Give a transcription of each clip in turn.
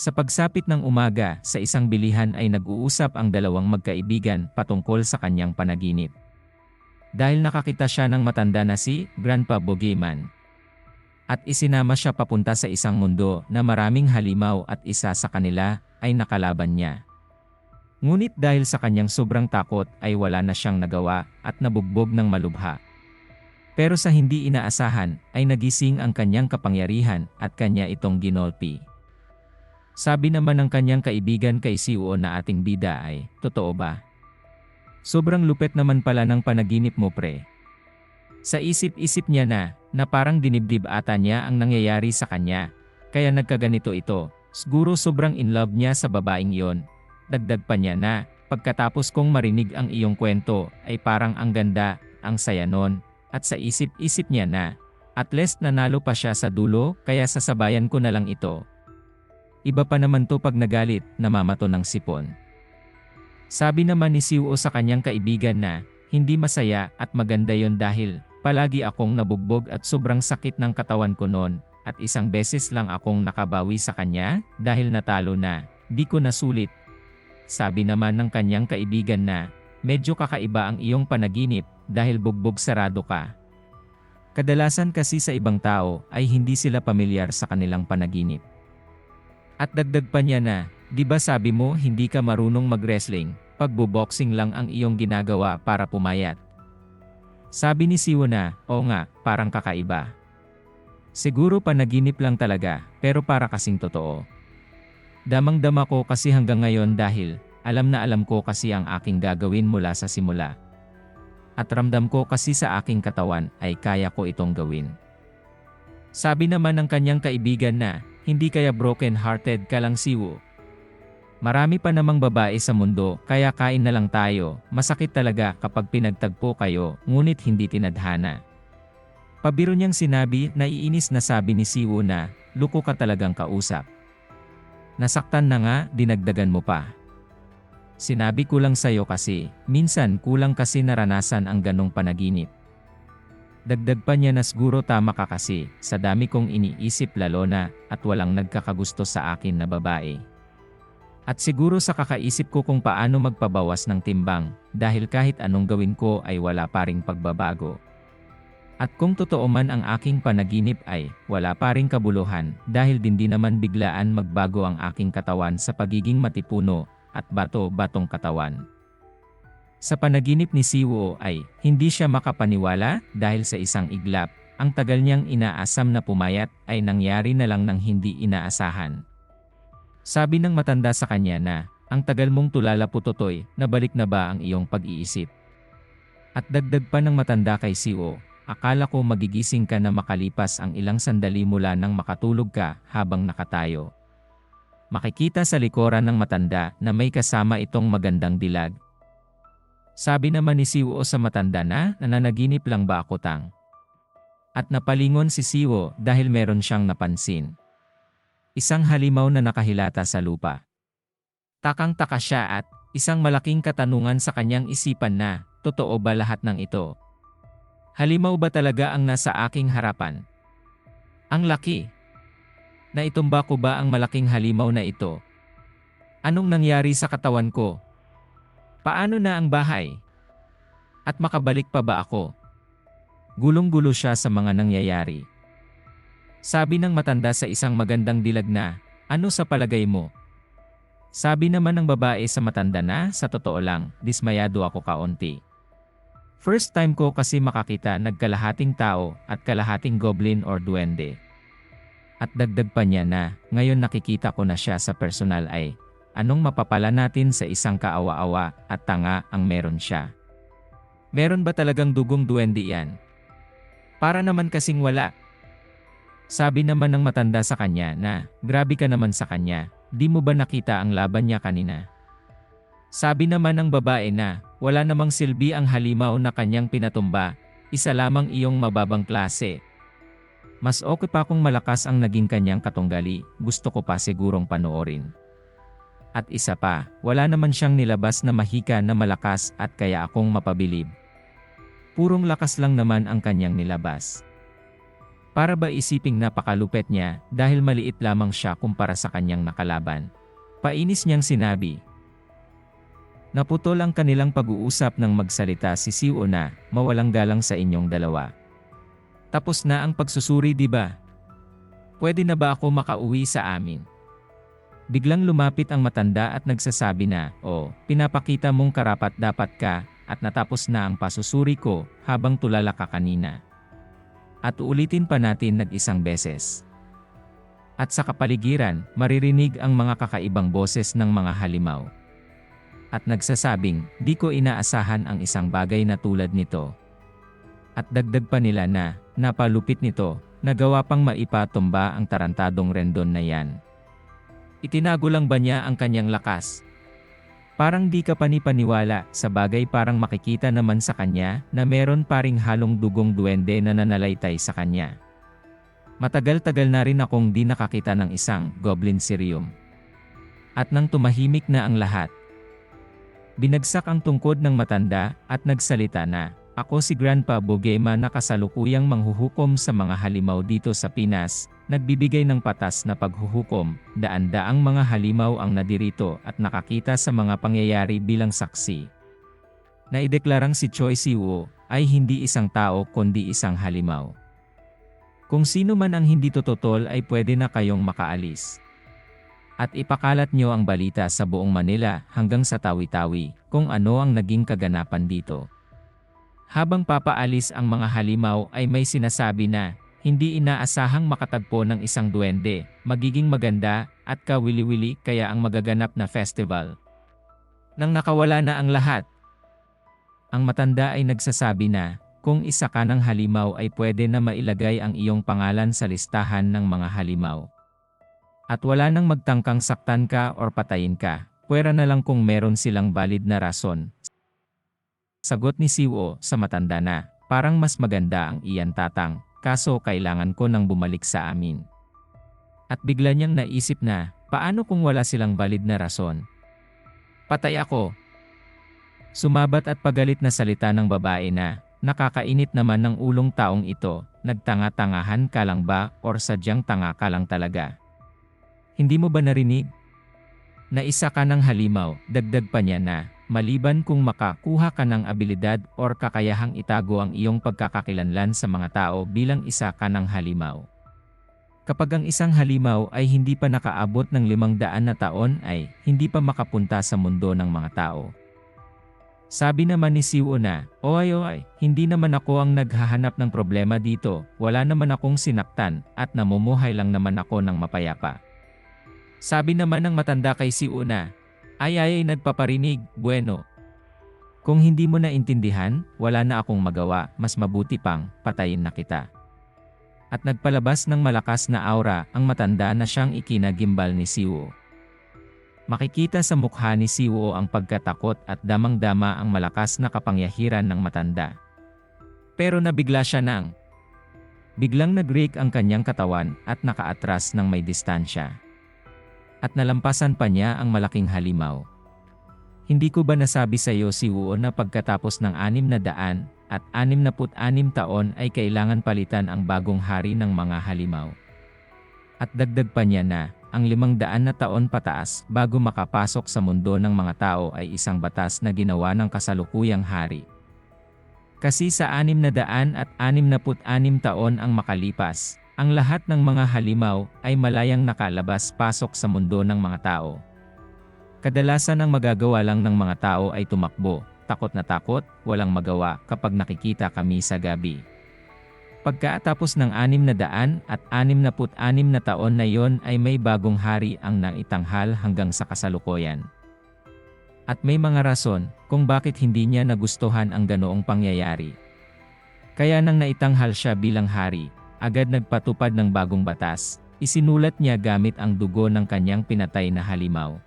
Sa pagsapit ng umaga, sa isang bilihan ay nag-uusap ang dalawang magkaibigan patungkol sa kanyang panaginip. Dahil nakakita siya ng matanda na si Grandpa Boogeyman. At isinama siya papunta sa isang mundo na maraming halimaw at isa sa kanila ay nakalaban niya. Ngunit dahil sa kanyang sobrang takot ay wala na siyang nagawa at nabugbog ng malubha. Pero sa hindi inaasahan ay nagising ang kanyang kapangyarihan at kanya itong ginolpi. Sabi naman ng kanyang kaibigan kay CEO na ating bida ay, totoo ba? Sobrang lupet naman pala ng panaginip mo pre. Sa isip-isip niya na, na parang dinibdib ata niya ang nangyayari sa kanya. Kaya nagkaganito ito, siguro sobrang in love niya sa babaeng iyon. Dagdag pa niya na, pagkatapos kong marinig ang iyong kwento, ay parang ang ganda, ang saya nun, at sa isip-isip niya na, at least nanalo pa siya sa dulo, kaya sasabayan ko na lang ito. Iba pa naman to pag nagalit, namamato ng sipon. Sabi naman ni Siwo sa kanyang kaibigan na, hindi masaya at maganda yon dahil, palagi akong nabugbog at sobrang sakit ng katawan ko noon, at isang beses lang akong nakabawi sa kanya, dahil natalo na, di ko nasulit. Sabi naman ng kanyang kaibigan na, medyo kakaiba ang iyong panaginip, dahil bugbog sarado ka. Kadalasan kasi sa ibang tao ay hindi sila pamilyar sa kanilang panaginip. At dagdag pa niya na, di ba sabi mo hindi ka marunong mag-wrestling, pagbo-boxing lang ang iyong ginagawa para pumayat. Sabi ni Siwo na, o nga, parang kakaiba. Siguro panaginip lang talaga, pero para kasing totoo. Damang-dama ko kasi hanggang ngayon dahil, alam na alam ko kasi ang aking gagawin mula sa simula. At ramdam ko kasi sa aking katawan ay kaya ko itong gawin. Sabi naman ng kanyang kaibigan na, hindi kaya broken-hearted ka lang siwo. Marami pa namang babae sa mundo, kaya kain na lang tayo. Masakit talaga kapag pinagtagpo kayo, ngunit hindi tinadhana. Pabiro niyang sinabi na iinis na sabi ni Siwo na, luko ka talagang kausap. Nasaktan na nga, dinagdagan mo pa. Sinabi ko lang sa'yo kasi, minsan kulang kasi naranasan ang ganong panaginip. Dagdag pa niya na siguro tama ka kasi, sa dami kong iniisip lalo na, at walang nagkakagusto sa akin na babae. At siguro sa kakaisip ko kung paano magpabawas ng timbang, dahil kahit anong gawin ko ay wala pa ring pagbabago. At kung totoo man ang aking panaginip ay, wala pa ring kabuluhan, dahil din di naman biglaan magbago ang aking katawan sa pagiging matipuno, at bato-batong katawan. Sa panaginip ni Siwo ay, hindi siya makapaniwala dahil sa isang iglap, ang tagal niyang inaasam na pumayat ay nangyari na lang ng hindi inaasahan. Sabi ng matanda sa kanya na, ang tagal mong tulala putotoy, nabalik na ba ang iyong pag-iisip? At dagdag pa ng matanda kay Siwo, akala ko magigising ka na makalipas ang ilang sandali mula nang makatulog ka habang nakatayo. Makikita sa likuran ng matanda na may kasama itong magandang dilag, sabi naman ni Siwo sa matanda na, nananaginip lang ba ako tang? At napalingon si Siwo dahil meron siyang napansin. Isang halimaw na nakahilata sa lupa. Takang-taka siya at isang malaking katanungan sa kanyang isipan na, totoo ba lahat ng ito? Halimaw ba talaga ang nasa aking harapan? Ang laki. Naitumba ko ba ang malaking halimaw na ito? Anong nangyari sa katawan ko? Paano na ang bahay? At makabalik pa ba ako? Gulong-gulo siya sa mga nangyayari. Sabi ng matanda sa isang magandang dilag na, ano sa palagay mo? Sabi naman ng babae sa matanda na, sa totoo lang, dismayado ako kaunti. First time ko kasi makakita nagkalahating tao at kalahating goblin or duwende. At dagdag pa niya na, ngayon nakikita ko na siya sa personal ay, Anong mapapala natin sa isang kaawa-awa at tanga ang meron siya? Meron ba talagang dugong duwende yan? Para naman kasing wala. Sabi naman ng matanda sa kanya na, grabe ka naman sa kanya, di mo ba nakita ang laban niya kanina? Sabi naman ng babae na, wala namang silbi ang halimaw na kanyang pinatumba, isa lamang iyong mababang klase. Mas okay pa kung malakas ang naging kanyang katunggali, gusto ko pa sigurong panoorin. At isa pa, wala naman siyang nilabas na mahika na malakas at kaya akong mapabilib. Purong lakas lang naman ang kanyang nilabas. Para ba isiping napakalupet niya dahil maliit lamang siya kumpara sa kanyang nakalaban. Painis niyang sinabi. Naputol ang kanilang pag-uusap nang magsalita si Siwo na, mawalang galang sa inyong dalawa. Tapos na ang pagsusuri di ba? Pwede na ba ako makauwi sa amin? Biglang lumapit ang matanda at nagsasabi na, oh, pinapakita mong karapat dapat ka, at natapos na ang pasusuri ko, habang tulala ka kanina. At uulitin pa natin nag-isang beses. At sa kapaligiran, maririnig ang mga kakaibang boses ng mga halimaw. At nagsasabing, di ko inaasahan ang isang bagay na tulad nito. At dagdag pa nila na, napalupit nito, nagawa pang maipatumba ang tarantadong rendon na yan. Itinago lang ba niya ang kanyang lakas? Parang di ka panipaniwala, sa bagay parang makikita naman sa kanya na meron paring halong dugong duwende na nanalaitay sa kanya. Matagal-tagal na rin akong di nakakita ng isang goblin serum. At nang tumahimik na ang lahat, binagsak ang tungkod ng matanda at nagsalita na, Ako si Grandpa Bogema na kasalukuyang manghuhukom sa mga halimaw dito sa Pinas, nagbibigay ng patas na paghuhukom, daan-daang mga halimaw ang nadirito at nakakita sa mga pangyayari bilang saksi. Naideklarang si Choi Siwoo ay hindi isang tao kundi isang halimaw. Kung sino man ang hindi tototol ay pwede na kayong makaalis. At ipakalat nyo ang balita sa buong Manila hanggang sa Tawi-Tawi kung ano ang naging kaganapan dito. Habang papaalis ang mga halimaw ay may sinasabi na, hindi inaasahang makatagpo ng isang duwende, magiging maganda, at kawili-wili kaya ang magaganap na festival. Nang nakawala na ang lahat, ang matanda ay nagsasabi na, kung isa ka ng halimaw ay pwede na mailagay ang iyong pangalan sa listahan ng mga halimaw. At wala nang magtangkang saktan ka or patayin ka, pwera na lang kung meron silang valid na rason. Sagot ni Siwo sa matanda na, parang mas maganda ang iyan tatang, kaso kailangan ko nang bumalik sa amin. At bigla niyang naisip na, paano kung wala silang valid na rason? Patay ako. Sumabat at pagalit na salita ng babae na, nakakainit naman ng ulong taong ito, nagtanga-tangahan ka lang ba or sadyang tanga ka lang talaga? Hindi mo ba narinig? Na isa ka ng halimaw, dagdag pa niya na, maliban kung makakuha ka ng abilidad or kakayahang itago ang iyong pagkakakilanlan sa mga tao bilang isa ka ng halimaw. Kapag ang isang halimaw ay hindi pa nakaabot ng limang daan na taon ay hindi pa makapunta sa mundo ng mga tao. Sabi naman ni Siwo na, Oy oy, hindi naman ako ang naghahanap ng problema dito, wala naman akong sinaktan, at namumuhay lang naman ako ng mapayapa. Sabi naman ng matanda kay Siwo na, ay ay nagpaparinig, bueno. Kung hindi mo naintindihan, wala na akong magawa, mas mabuti pang, patayin na kita. At nagpalabas ng malakas na aura ang matanda na siyang ikinagimbal ni Siwo. Makikita sa mukha ni Siwo ang pagkatakot at damang-dama ang malakas na kapangyarihan ng matanda. Pero nabigla siya nang biglang nag-rake ang kanyang katawan at nakaatras ng may distansya. At nalampasan pa niya ang malaking halimaw. Hindi ko ba nasabi sa iyo si Wuo na pagkatapos ng anim na daan at anim na anim taon ay kailangan palitan ang bagong hari ng mga halimaw. At dagdag pa niya na, ang limang daan na taon pataas bago makapasok sa mundo ng mga tao ay isang batas na ginawa ng kasalukuyang hari. Kasi sa anim na daan at anim na anim taon ang makalipas, ang lahat ng mga halimaw ay malayang nakalabas-pasok sa mundo ng mga tao. Kadalasan ang magagawa lang ng mga tao ay tumakbo, takot na takot, walang magawa kapag nakikita kami sa gabi. Pagkatapos ng anim na daan at anim na put anim na taon na yon ay may bagong hari ang naitanghal hanggang sa kasalukuyan. At may mga rason kung bakit hindi niya nagustuhan ang ganoong pangyayari. Kaya nang naitanghal siya bilang hari, agad nagpatupad ng bagong batas, isinulat niya gamit ang dugo ng kanyang pinatay na halimaw.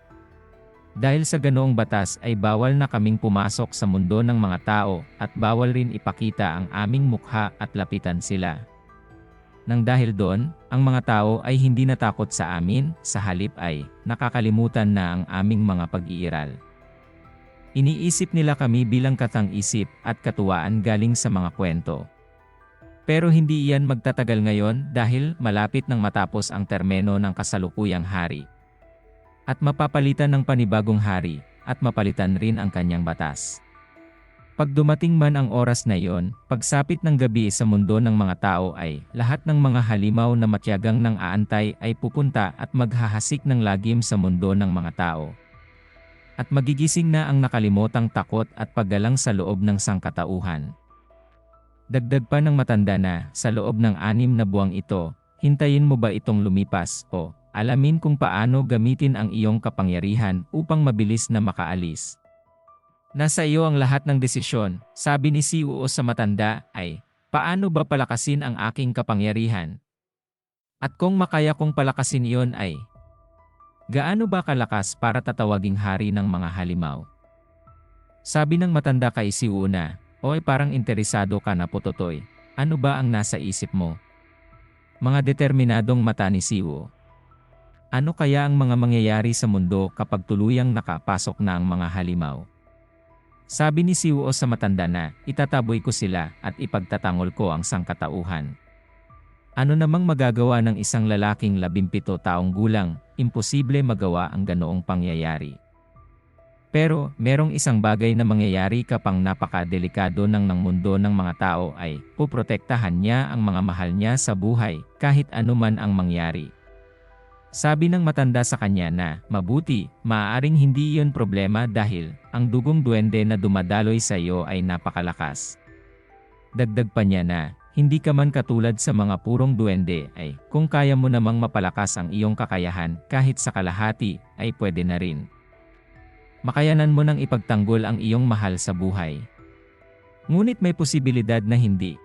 Dahil sa ganoong batas ay bawal na kaming pumasok sa mundo ng mga tao at bawal rin ipakita ang aming mukha at lapitan sila. Nang dahil doon, ang mga tao ay hindi natakot sa amin, sa halip ay nakakalimutan na ang aming mga pag-iiral. Iniisip nila kami bilang katang-isip at katuwaan galing sa mga kwento. Pero hindi iyan magtatagal ngayon dahil malapit nang matapos ang termeno ng kasalukuyang hari. At mapapalitan ng panibagong hari, at mapalitan rin ang kanyang batas. Pag dumating man ang oras na iyon, pagsapit ng gabi sa mundo ng mga tao ay, lahat ng mga halimaw na matyagang nang aantay ay pupunta at maghahasik ng lagim sa mundo ng mga tao. At magigising na ang nakalimotang takot at paggalang sa loob ng sangkatauhan. Dagdag pa ng matanda na, sa loob ng anim na buwang ito, hintayin mo ba itong lumipas o alamin kung paano gamitin ang iyong kapangyarihan upang mabilis na makaalis. Nasa iyo ang lahat ng desisyon, sabi ni CEO sa matanda ay, paano ba palakasin ang aking kapangyarihan? At kung makaya kong palakasin iyon ay, gaano ba kalakas para tatawaging hari ng mga halimaw? Sabi ng matanda kay CEO na, Oy parang interesado ka na putotoy. Ano ba ang nasa isip mo? Mga determinadong mata ni Siwo. Ano kaya ang mga mangyayari sa mundo kapag tuluyang nakapasok na ang mga halimaw? Sabi ni Siwo sa matanda na, itataboy ko sila at ipagtatangol ko ang sangkatauhan. Ano namang magagawa ng isang lalaking labimpito taong gulang, imposible magawa ang ganoong pangyayari. Pero, merong isang bagay na mangyayari kapang napakadelikado ng ng mundo ng mga tao ay, puprotektahan niya ang mga mahal niya sa buhay, kahit anuman ang mangyari. Sabi ng matanda sa kanya na, mabuti, maaaring hindi iyon problema dahil, ang dugong duwende na dumadaloy sa iyo ay napakalakas. Dagdag pa niya na, hindi ka man katulad sa mga purong duwende ay, kung kaya mo namang mapalakas ang iyong kakayahan kahit sa kalahati, ay pwede na rin makayanan mo nang ipagtanggol ang iyong mahal sa buhay. Ngunit may posibilidad na hindi.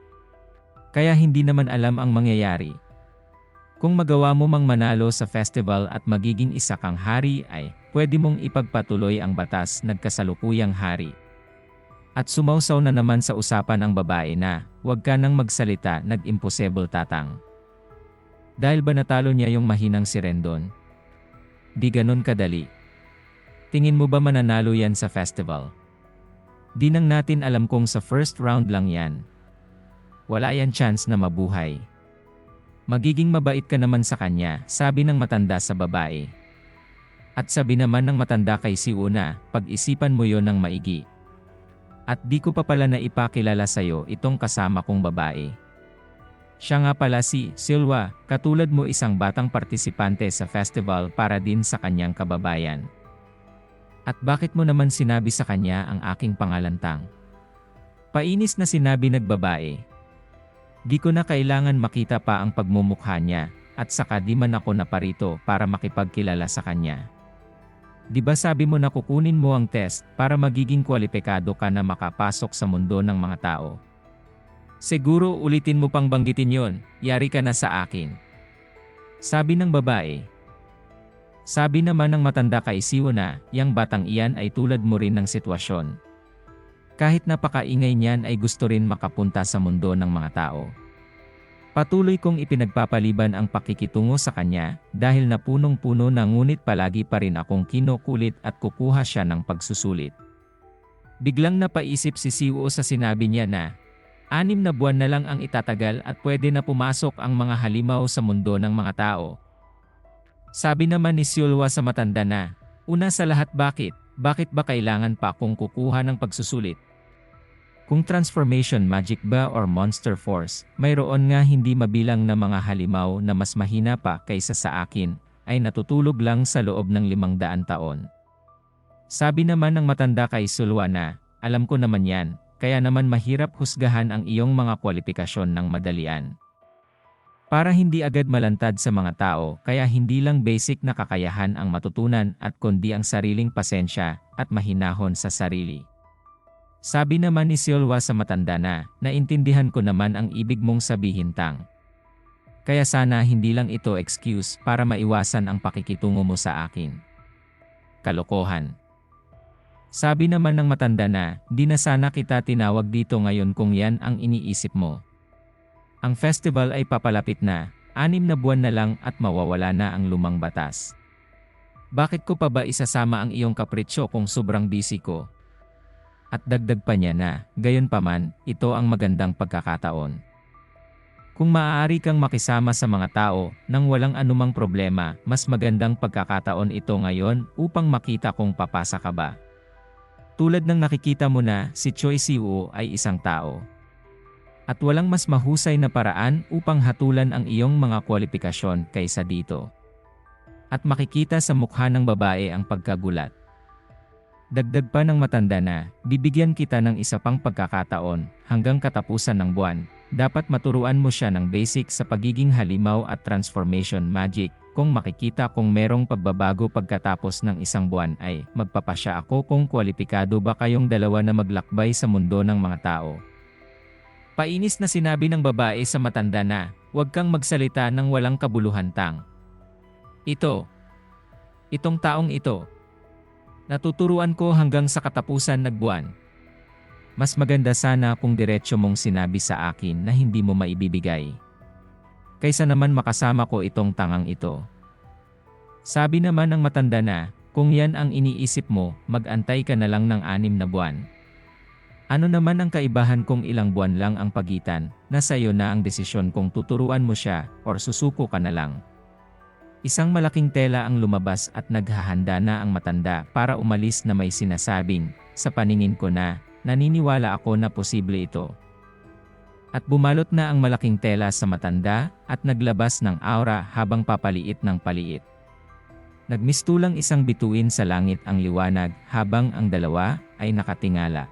Kaya hindi naman alam ang mangyayari. Kung magawa mo mang manalo sa festival at magiging isa kang hari ay, pwede mong ipagpatuloy ang batas nagkasalukuyang hari. At sumausaw na naman sa usapan ang babae na, huwag ka nang magsalita nag-impossible tatang. Dahil ba natalo niya yung mahinang si Rendon? Di ganon kadali. Tingin mo ba mananalo yan sa festival? Di natin alam kung sa first round lang yan. Wala yan chance na mabuhay. Magiging mabait ka naman sa kanya, sabi ng matanda sa babae. At sabi naman ng matanda kay si Una, pag-isipan mo yon ng maigi. At di ko pa pala na ipakilala sa'yo itong kasama kong babae. Siya nga pala si Silwa, katulad mo isang batang partisipante sa festival para din sa kanyang kababayan. At bakit mo naman sinabi sa kanya ang aking pangalantang? Painis na sinabi nagbabae. Di ko na kailangan makita pa ang pagmumukha niya, at saka di man ako naparito para makipagkilala sa kanya. Di ba sabi mo na kukunin mo ang test para magiging kwalipikado ka na makapasok sa mundo ng mga tao? Siguro ulitin mo pang banggitin yon, yari ka na sa akin. Sabi ng babae, sabi naman ng matanda kay Siwo na, yang batang iyan ay tulad mo rin ng sitwasyon. Kahit napakaingay niyan ay gusto rin makapunta sa mundo ng mga tao. Patuloy kong ipinagpapaliban ang pakikitungo sa kanya dahil napunong-puno na ngunit palagi pa rin akong kinukulit at kukuha siya ng pagsusulit. Biglang napaisip si Siwo sa sinabi niya na, anim na buwan na lang ang itatagal at pwede na pumasok ang mga halimaw sa mundo ng mga tao sabi naman ni Silwa sa matanda na, Una sa lahat bakit, bakit ba kailangan pa akong kukuha ng pagsusulit? Kung transformation magic ba or monster force, mayroon nga hindi mabilang na mga halimaw na mas mahina pa kaysa sa akin, ay natutulog lang sa loob ng limang daan taon. Sabi naman ng matanda kay Sulwa na, alam ko naman yan, kaya naman mahirap husgahan ang iyong mga kwalifikasyon ng madalian. Para hindi agad malantad sa mga tao kaya hindi lang basic na kakayahan ang matutunan at kundi ang sariling pasensya at mahinahon sa sarili. Sabi naman ni Silwa sa matanda na, naintindihan ko naman ang ibig mong sabihin tang. Kaya sana hindi lang ito excuse para maiwasan ang pakikitungo mo sa akin. Kalokohan. Sabi naman ng matanda na, di na sana kita tinawag dito ngayon kung yan ang iniisip mo. Ang festival ay papalapit na, anim na buwan na lang at mawawala na ang lumang batas. Bakit ko pa ba isasama ang iyong kapritsyo kung sobrang busy ko? At dagdag pa niya na, gayon pa man, ito ang magandang pagkakataon. Kung maaari kang makisama sa mga tao nang walang anumang problema, mas magandang pagkakataon ito ngayon upang makita kung papasa ka ba. Tulad ng nakikita mo na, si Choi Siwoo ay isang tao. At walang mas mahusay na paraan upang hatulan ang iyong mga kwalifikasyon kaysa dito. At makikita sa mukha ng babae ang pagkagulat. Dagdag pa ng matanda na, bibigyan kita ng isa pang pagkakataon hanggang katapusan ng buwan. Dapat maturuan mo siya ng basic sa pagiging halimaw at transformation magic. Kung makikita kung merong pagbabago pagkatapos ng isang buwan ay magpapasya ako kung kwalipikado ba kayong dalawa na maglakbay sa mundo ng mga tao. Painis na sinabi ng babae sa matanda na, huwag kang magsalita ng walang kabuluhan tang. Ito. Itong taong ito, Natuturuan ko hanggang sa katapusan ng buwan. Mas maganda sana kung diretsyo mong sinabi sa akin na hindi mo maibibigay. Kaysa naman makasama ko itong tangang ito. Sabi naman ng matanda na, kung yan ang iniisip mo, mag-antay ka na lang ng anim na buwan. Ano naman ang kaibahan kung ilang buwan lang ang pagitan, nasa iyo na ang desisyon kung tuturuan mo siya or susuko ka na lang. Isang malaking tela ang lumabas at naghahanda na ang matanda para umalis na may sinasabing, sa paningin ko na, naniniwala ako na posible ito. At bumalot na ang malaking tela sa matanda at naglabas ng aura habang papaliit ng paliit. Nagmistulang isang bituin sa langit ang liwanag habang ang dalawa ay nakatingala.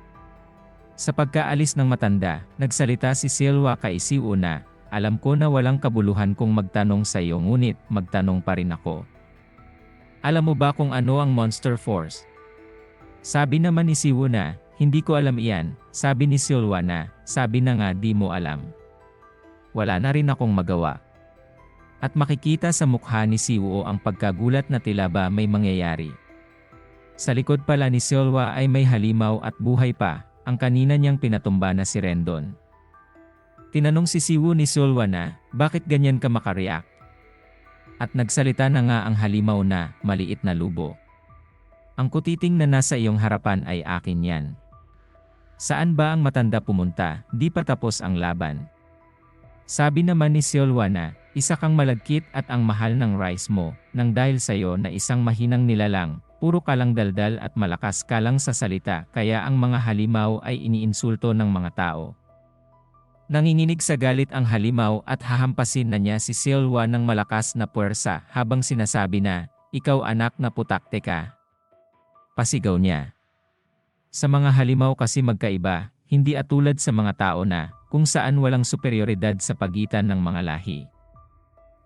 Sa pagkaalis ng matanda, nagsalita si Silwa kay Siuna, alam ko na walang kabuluhan kung magtanong sa iyo ngunit magtanong pa rin ako. Alam mo ba kung ano ang Monster Force? Sabi naman ni Siwo na, hindi ko alam iyan, sabi ni Silwa na, sabi na nga di mo alam. Wala na rin akong magawa. At makikita sa mukha ni Siwo ang pagkagulat na tila ba may mangyayari. Sa likod pala ni Silwa ay may halimaw at buhay pa, ang kanina niyang pinatumba na si Rendon. Tinanong si Siwu ni Sulwa na, bakit ganyan ka makareact? At nagsalita na nga ang halimaw na, maliit na lubo. Ang kutiting na nasa iyong harapan ay akin yan. Saan ba ang matanda pumunta, di pa tapos ang laban? Sabi naman ni Silwa na, isa kang malagkit at ang mahal ng rice mo, nang dahil sa iyo na isang mahinang nilalang, puro kalang daldal at malakas kalang sa salita kaya ang mga halimaw ay iniinsulto ng mga tao. Nanginginig sa galit ang halimaw at hahampasin na niya si Silwa ng malakas na puwersa habang sinasabi na, ikaw anak na putakte ka. Pasigaw niya. Sa mga halimaw kasi magkaiba, hindi atulad sa mga tao na, kung saan walang superioridad sa pagitan ng mga lahi.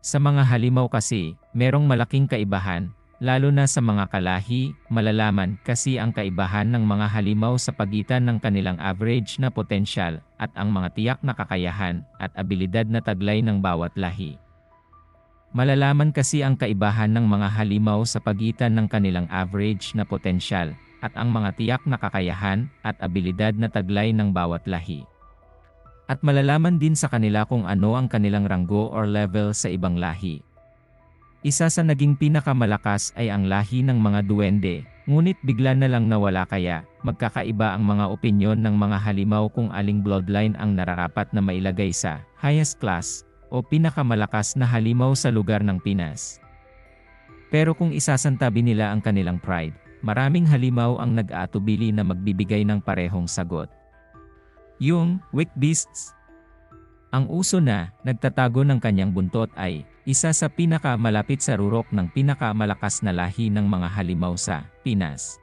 Sa mga halimaw kasi, merong malaking kaibahan, lalo na sa mga kalahi, malalaman kasi ang kaibahan ng mga halimaw sa pagitan ng kanilang average na potensyal at ang mga tiyak na kakayahan at abilidad na taglay ng bawat lahi. Malalaman kasi ang kaibahan ng mga halimaw sa pagitan ng kanilang average na potensyal at ang mga tiyak na kakayahan at abilidad na taglay ng bawat lahi. At malalaman din sa kanila kung ano ang kanilang ranggo or level sa ibang lahi. Isa sa naging pinakamalakas ay ang lahi ng mga duwende, ngunit bigla na lang nawala kaya, magkakaiba ang mga opinyon ng mga halimaw kung aling bloodline ang nararapat na mailagay sa highest class o pinakamalakas na halimaw sa lugar ng Pinas. Pero kung isasantabi nila ang kanilang pride, maraming halimaw ang nag-aatubili na magbibigay ng parehong sagot. Yung weak beasts ang uso na nagtatago ng kanyang buntot ay isa sa pinakamalapit sa rurok ng pinakamalakas na lahi ng mga halimaw sa Pinas.